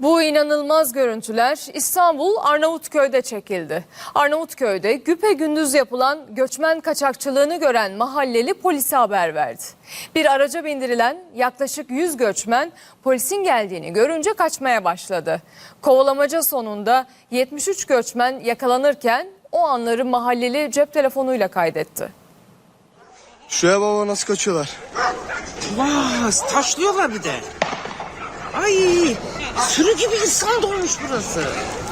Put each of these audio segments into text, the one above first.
Bu inanılmaz görüntüler İstanbul Arnavutköy'de çekildi. Arnavutköy'de güpe gündüz yapılan göçmen kaçakçılığını gören mahalleli polise haber verdi. Bir araca bindirilen yaklaşık 100 göçmen polisin geldiğini görünce kaçmaya başladı. Kovalamaca sonunda 73 göçmen yakalanırken o anları mahalleli cep telefonuyla kaydetti. Şuraya baba nasıl kaçıyorlar? Vay taşlıyorlar bir de. Sürü gibi insan dolmuş burası.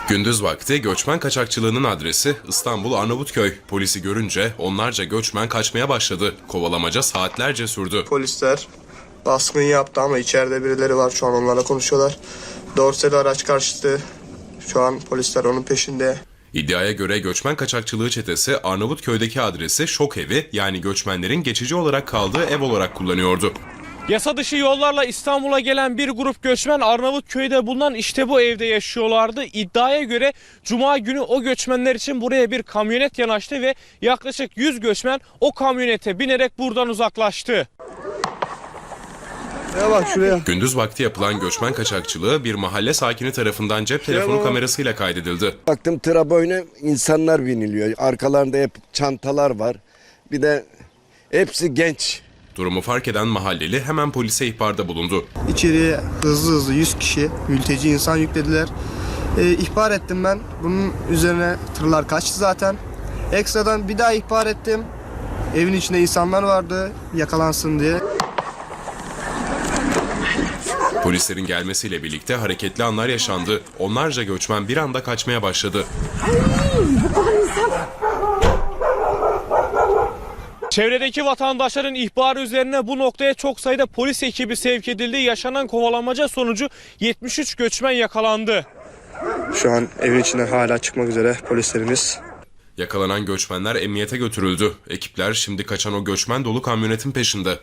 Gündüz vakti göçmen kaçakçılığının adresi İstanbul Arnavutköy. Polisi görünce onlarca göçmen kaçmaya başladı. Kovalamaca saatlerce sürdü. Polisler baskın yaptı ama içeride birileri var şu an onlarla konuşuyorlar. Dorseli araç karşıtı. Şu an polisler onun peşinde. İddiaya göre göçmen kaçakçılığı çetesi Arnavutköy'deki adresi şok evi yani göçmenlerin geçici olarak kaldığı ev olarak kullanıyordu. Yasa dışı yollarla İstanbul'a gelen bir grup göçmen Arnavutköy'de bulunan işte bu evde yaşıyorlardı. İddiaya göre Cuma günü o göçmenler için buraya bir kamyonet yanaştı ve yaklaşık 100 göçmen o kamyonete binerek buradan uzaklaştı. Ya bak şuraya. Gündüz vakti yapılan göçmen kaçakçılığı bir mahalle sakini tarafından cep telefonu kamerasıyla kaydedildi. Baktım tıra boyuna insanlar biniliyor. Arkalarında hep çantalar var. Bir de hepsi genç. Durumu fark eden mahalleli hemen polise ihbarda bulundu. İçeriye hızlı hızlı 100 kişi mülteci insan yüklediler. Ee, ihbar ettim ben. Bunun üzerine tırlar kaçtı zaten. Ekstradan bir daha ihbar ettim. Evin içinde insanlar vardı yakalansın diye. Polislerin gelmesiyle birlikte hareketli anlar yaşandı. Onlarca göçmen bir anda kaçmaya başladı. Çevredeki vatandaşların ihbarı üzerine bu noktaya çok sayıda polis ekibi sevk edildi. Yaşanan kovalamaca sonucu 73 göçmen yakalandı. Şu an evin içinden hala çıkmak üzere polislerimiz. Yakalanan göçmenler emniyete götürüldü. Ekipler şimdi kaçan o göçmen dolu kamyonetin peşinde.